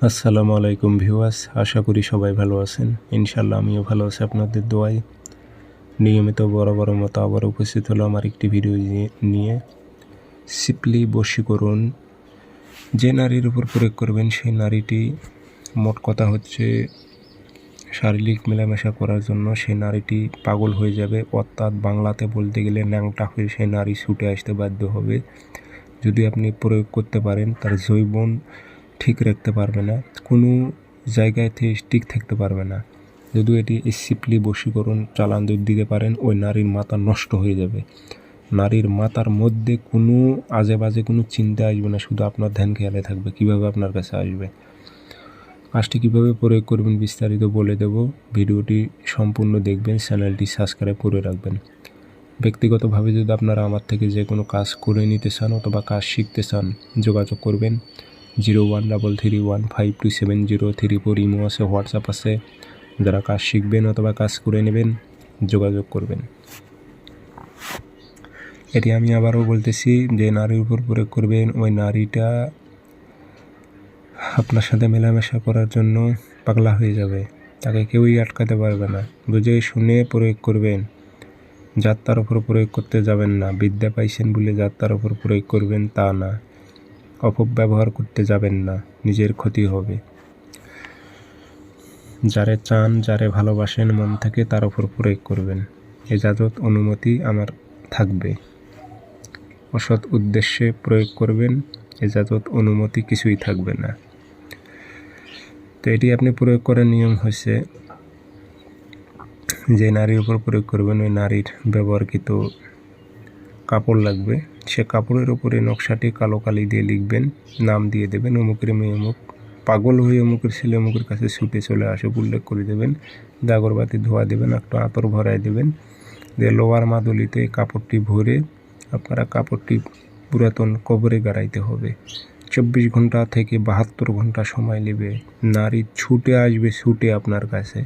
আসসালামু আলাইকুম ভিউয়ার্স, আশা করি সবাই ভালো আছেন। ইনশাল্লাহ আমিও ভালো আছি আপনাদের দোয়াই নিয়মিত বড় বড় মতো আবার উপস্থিত হলো আমার একটি ভিডিও নিয়ে- সিপলি বশীকরণ যে নারীর উপর প্রয়োগ করবেন, সেই নারীটি মোট কথা হচ্ছে শারীরিক মেলামেশা করার জন্য সেই নারীটি পাগল হয়ে যাবে। অর্থাৎ বাংলাতে বলতে গেলে ন্যাংটা হয়ে সেই নারী ছুটে আসতে বাধ্য হবে। যদি আপনি প্রয়োগ করতে পারেন, তার জৈবন ঠিক রাখতে পারবে না, কোনো জায়গায় থেকে ঠিক থাকতে পারবে না। যদি এটি সিপলি বশীকরণ চালান যদি দিতে পারেন, ওই নারীর মাথা নষ্ট হয়ে যাবে। নারীর মাথার মধ্যে কোনো আজে বাজে কোনো চিন্তা আসবে না, শুধু আপনার ধ্যান খেয়ালে থাকবে, কীভাবে আপনার কাছে আসবে। কাজটি কীভাবে প্রয়োগ করবেন বিস্তারিত বলে দেব। ভিডিওটি সম্পূর্ণ দেখবেন, চ্যানেলটি সাবস্ক্রাইব করে রাখবেন। ব্যক্তিগতভাবে যদি আপনারা আমার থেকে যে কোনো কাজ করে নিতে চান অথবা কাজ শিখতে চান, যোগাযোগ করবেন। Zero one double three one five two seven zero three four imo আছে, হোয়াটসঅ্যাপ আছে। যারা কাজ শিখবেন অথবা কাজ করে নেবেন, যোগাযোগ করবেন। এটি আমি আবারও বলতেছি যে নারীর উপর প্রয়োগ করবেন, ওই নারীটা আপনার সাথে মেলামেশা করার জন্য পাগলা হয়ে যাবে। তাকে কেউই আটকাতে পারবে না। বুঝে শুনে প্রয়োগ করবেন। যাত্রার ওপর প্রয়োগ করতে যাবেন না। বিদ্যা পাইছেন বলে যাত্রার ওপর প্রয়োগ করবেন তা না। অপব্যবহার করতে যাবেন না, নিজের ক্ষতি হবে। যারে চান, যারে ভালোবাসেন, মন থেকে তার ওপর প্রয়োগ করবেন। এজাজত অনুমতি আমার থাকবে। অসৎ উদ্দেশ্যে প্রয়োগ করবেন, এজাজত অনুমতি কিছুই থাকবে না। তো এটি আপনি প্রয়োগ করার নিয়ম হচ্ছে যে নারীর উপর প্রয়োগ করবেন, ওই নারীর ব্যবহারকৃত কাপড় লাগবে। সে কাপড়ের উপরে নকশাটি কালো কালি দিয়ে লিখবেন, নাম দিয়ে দেবেন, অমুকের মেয়ে অমুক, পাগল হয়ে অমুকের ছেলে অমুকের কাছে ছুটে চলে আসে, উল্লেখ করে দেবেন, দাগরবাতি ধোয়া দেবেন, একটু আতর ভরায় দেবেন, দিয়ে লোয়ার মাদুলিতে কাপড়টি ভরে আপনারা কাপড়টি পুরাতন কবরে গাড়াইতে হবে। চব্বিশ ঘণ্টা থেকে বাহাত্তর ঘণ্টা সময় নেবে। নারী ছুটে আসবে, ছুটে আপনার কাছে।